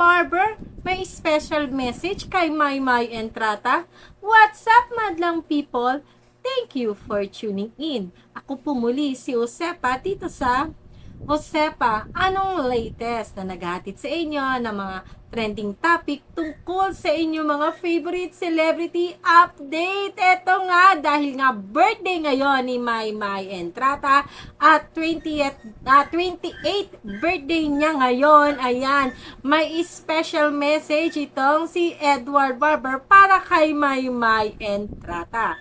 Barber, may special message kay Maymay Entrata. What's up, madlang people? Thank you for tuning in. Ako po muli si Josepa dito sa Josepa, anong latest na naghatid sa inyo ng mga trending topic tungkol sa inyong mga favorite celebrity update? Ito nga, dahil nga birthday ngayon ni Maymay Entrata at 20th, ah, 28th birthday niya ngayon. Ayan, may special message itong si Edward Barber para kay Maymay Entrata.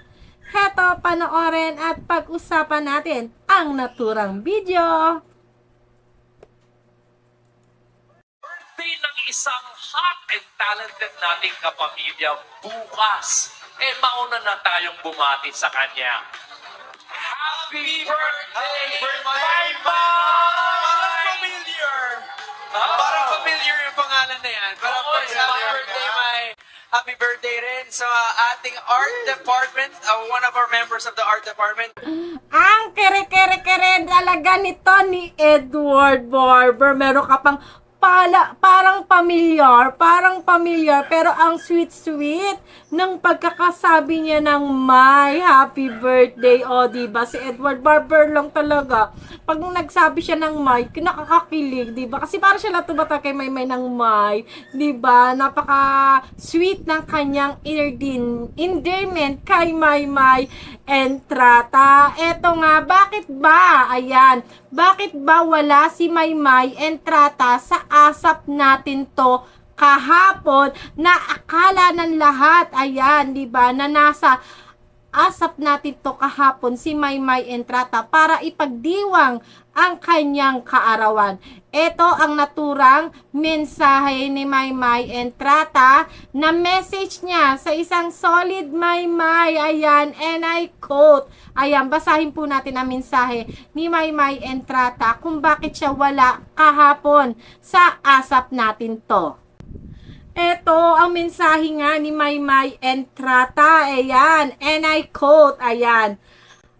Heto, panoorin at pag-usapan natin ang naturang video. birthday ng isang hot and talented nating kapamilya bukas. Eh, mauna na tayong bumati sa kanya. Happy birthday, my Parang mom! familiar. Ah, Parang familiar yung pangalan na yan. Parang first happy birthday, my happy birthday rin sa ating art department, uh, one of our members of the art department. Ang kere-kere-kere talaga nito ni Edward Barber. Meron ka pang pala, parang pamilyar, parang pamilyar, pero ang sweet-sweet ng pagkakasabi niya ng my happy birthday. O, diba? Si Edward Barber lang talaga. Pag nagsabi siya ng my, nakakakilig, diba? Kasi para siya latubata kay Maymay ng my, diba? Napaka-sweet ng kanyang eardin, endearment kay Maymay Entrata. Eto nga, bakit ba? Ayan, bakit ba wala si Maymay Entrata sa asap natin to kahapon na akala ng lahat, ayan, di ba, na nasa asap natin to kahapon si Maymay Entrata para ipagdiwang ang kanyang kaarawan. Ito ang naturang mensahe ni Maymay Entrata na message niya sa isang solid Maymay. Ayan, and I quote. Ayan, basahin po natin ang mensahe ni Maymay Entrata kung bakit siya wala kahapon sa asap natin to. Ito ang mensahe nga ni Maymay Entrata. Ayan. And I quote. Ayan.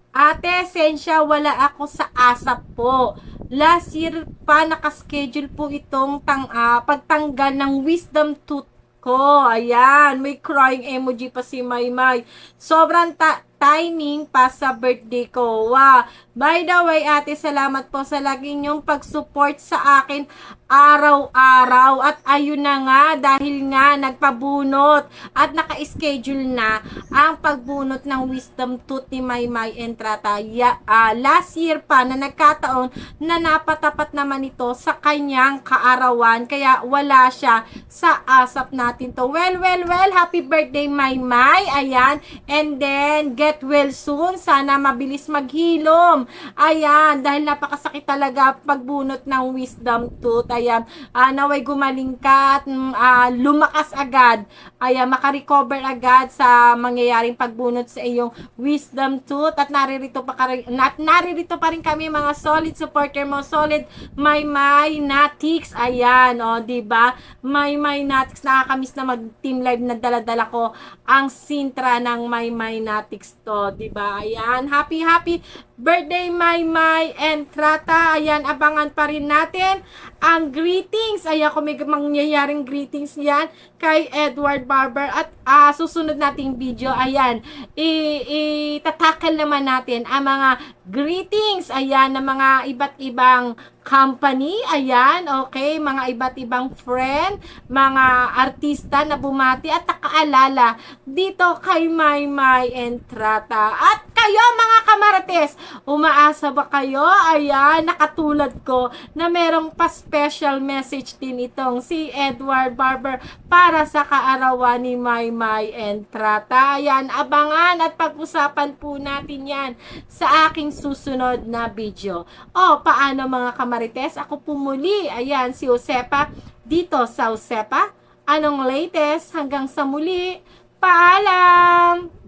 Ate, sensya, wala ako sa asap po. Last year pa nakaschedule po itong tang, ah, pagtanggal ng wisdom tooth ko. Ayan, may crying emoji pa si Maymay. Sobrang ta- timing pa sa birthday ko. Wow. By the way, ate, salamat po sa lagi niyong pag-support sa akin araw-araw. At ayun na nga, dahil nga nagpabunot at naka-schedule na ang pagbunot ng wisdom tooth ni Maymay Entrata. Ya, ah, last year pa na nagkataon na napatapat naman ito sa kanyang kaarawan. Kaya wala siya sa asap natin to. Well, well, well, happy birthday Maymay. Ayan. And then, get well soon. Sana mabilis maghilom. Ayan, dahil napakasakit talaga pagbunot ng wisdom tooth. Ayan, ah, naway gumaling ka at ah, lumakas agad. Ayan, makarecover agad sa mangyayaring pagbunot sa iyong wisdom tooth. At naririto pa, ka, rin- na, naririto pa rin kami mga solid supporter mo. Solid may may natix. Ayan, o, di ba? May may natix. Nakakamiss na mag-team live na dala-dala ko ang sintra ng may may natix to, di ba? Ayan, happy happy birthday my and trata. Ayan, abangan pa rin natin ang greetings. Ayan, kung may mangyayaring greetings yan kay Edward Barber at ah, susunod nating video, ayan, itatakal naman natin ang mga greetings, ayan, ng mga iba't ibang company, ayan, okay, mga iba't ibang friend, mga artista na bumati at nakaalala dito kay Maymay Entrata. At kayo mga kamarates, umaasa ba kayo? Ayan, nakatulad ko na merong pa-special message din itong si Edward Barber para sa kaarawan ni Maymay Entrata. Ayan, abangan at pag-usapan po natin yan sa aking susunod na video. O, paano mga kamarites? Ako po muli, ayan, si Josepa dito sa Josepa. Anong latest? Hanggang sa muli, paalam!